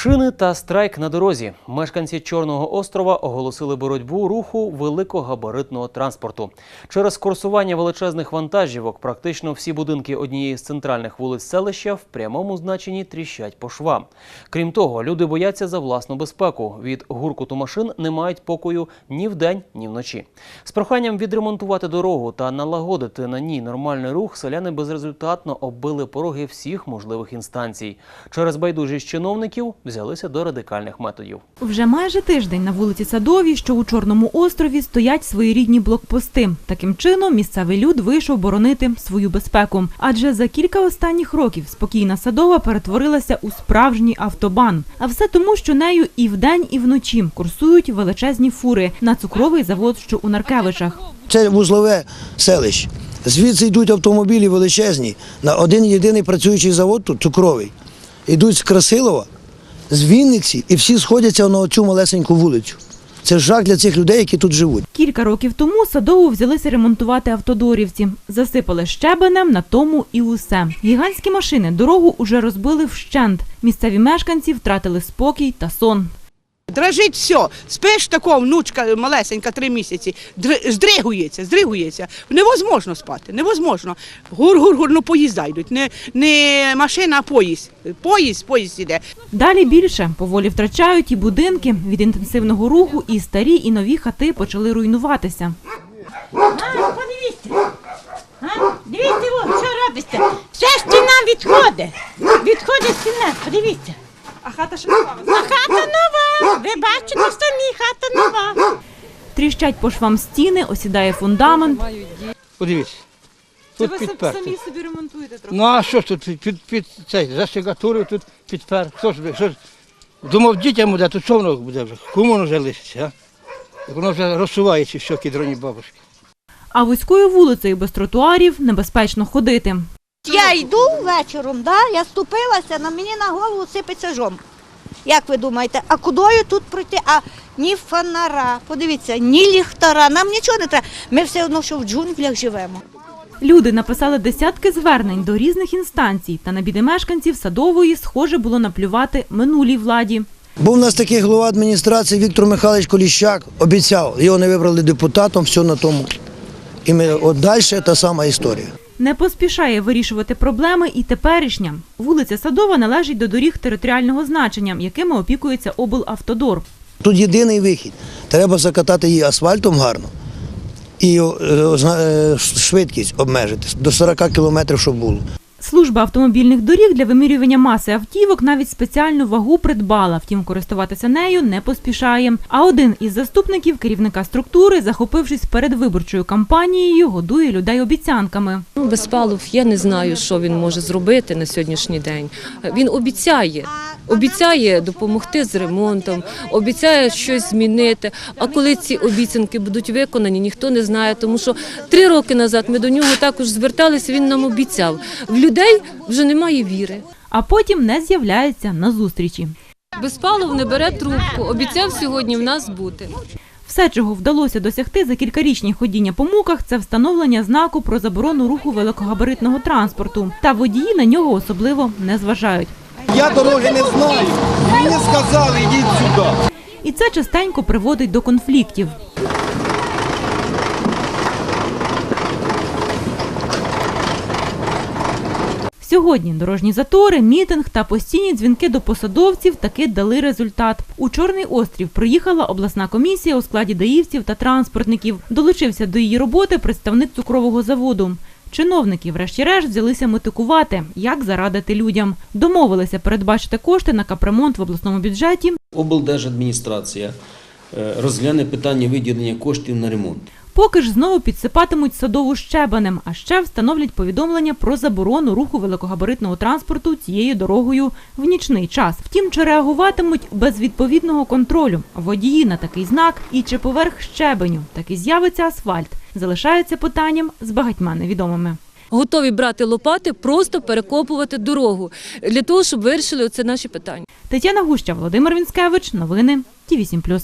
Шини та страйк на дорозі. Мешканці Чорного острова оголосили боротьбу руху великогабаритного транспорту. Через курсування величезних вантажівок практично всі будинки однієї з центральних вулиць селища в прямому значенні тріщать по швам. Крім того, люди бояться за власну безпеку. Від гуркуту машин не мають покою ні вдень, ні вночі. З проханням відремонтувати дорогу та налагодити на ній нормальний рух, селяни безрезультатно оббили пороги всіх можливих інстанцій. Через байдужість чиновників взялися до радикальних методів. Вже майже тиждень на вулиці Садовій, що у Чорному острові, стоять своєрідні блокпости. Таким чином, місцевий люд вийшов боронити свою безпеку. Адже за кілька останніх років спокійна садова перетворилася у справжній автобан. А все тому, що нею і вдень, і вночі курсують величезні фури на цукровий завод, що у Наркевичах. Це вузлове селище. Звідси йдуть автомобілі величезні на один єдиний працюючий завод тут цукровий. Йдуть з Красилова, з Вінниці і всі сходяться на оцю малесеньку вулицю. Це жах для цих людей, які тут живуть. Кілька років тому садову взялися ремонтувати автодорівці. Засипали щебенем, на тому і усе. Гігантські машини дорогу уже розбили вщент. Місцеві мешканці втратили спокій та сон. Дрожить все. Спиш тако, внучка малесенька, три місяці, др- здригується, здригується. Невозможно спати, невозможно. Гур-гур-гур, ну поїзда йдуть. Не, не машина, а поїзд. Поїзд, поїзд іде. Далі більше поволі втрачають і будинки від інтенсивного руху, і старі, і нові хати почали руйнуватися. А, подивіться. А? Дивіться, о, що робиться. Вся стіна відходить. Відходить стіна, подивіться. А хата ще А хата нова. Ви бачите самі, хата нова. тріщать по швам стіни, осідає фундамент. Подивіться. Тут підперти. собі ремонтуєте трохи. Ну а що ж тут під, під, під цей застигатурив тут підпер? Хто ж ви? Що ж? Думав, дітям буде, тут що воно буде вже? Кому воно вже лишиться, а? Як Воно вже розсувається все кідроні бабушки. А вузькою вулицею без тротуарів небезпечно ходити. Я йду вечором, да, я ступилася, на мені на голову сипеться жом. Як ви думаєте, а кудою тут пройти? А ні фонара, подивіться, ні ліхтара, нам нічого не треба. Ми все одно, що в джунглях живемо. Люди написали десятки звернень до різних інстанцій, та на біди мешканців садової схоже було наплювати минулій владі. Був у нас такий голова адміністрації Віктор Михайлович Коліщак, обіцяв, його не вибрали депутатом, все на тому. І ми от далі та сама історія. Не поспішає вирішувати проблеми і теперішня. Вулиця Садова належить до доріг територіального значення, якими опікується облавтодор. Тут єдиний вихід. Треба закатати її асфальтом гарно і е, е, швидкість обмежити до 40 кілометрів, щоб було. Служба автомобільних доріг для вимірювання маси автівок навіть спеціальну вагу придбала, втім користуватися нею не поспішає. А один із заступників керівника структури, захопившись передвиборчою кампанією, годує людей обіцянками. Ну, Безпалов, я не знаю, що він може зробити на сьогоднішній день. Він обіцяє. Обіцяє допомогти з ремонтом, обіцяє щось змінити. А коли ці обіцянки будуть виконані, ніхто не знає. Тому що три роки назад ми до нього також зверталися. Він нам обіцяв. В людей вже немає віри. А потім не з'являється на зустрічі. Безпалов не бере трубку. Обіцяв сьогодні в нас бути. Все, чого вдалося досягти за кількарічні ходіння по муках, це встановлення знаку про заборону руху великогабаритного транспорту. Та водії на нього особливо не зважають. Я дороги не знаю. Мені сказали, йдіть сюди. І це частенько приводить до конфліктів. Сьогодні дорожні затори, мітинг та постійні дзвінки до посадовців таки дали результат. У Чорний острів приїхала обласна комісія у складі даївців та транспортників. Долучився до її роботи представник цукрового заводу. Чиновники, врешті-решт, взялися метикувати, як зарадити людям. Домовилися передбачити кошти на капремонт в обласному бюджеті облдержадміністрація е, розгляне питання виділення коштів на ремонт. Поки ж знову підсипатимуть садову щебенем, а ще встановлять повідомлення про заборону руху великогабаритного транспорту цією дорогою в нічний час. Втім, чи реагуватимуть без відповідного контролю водії на такий знак і чи поверх щебеню таки з'явиться асфальт, залишається питанням з багатьма невідомими. Готові брати лопати, просто перекопувати дорогу для того, щоб вирішили оце наші питання. Тетяна Гуща, Володимир Вінськевич, новини Ті 8+.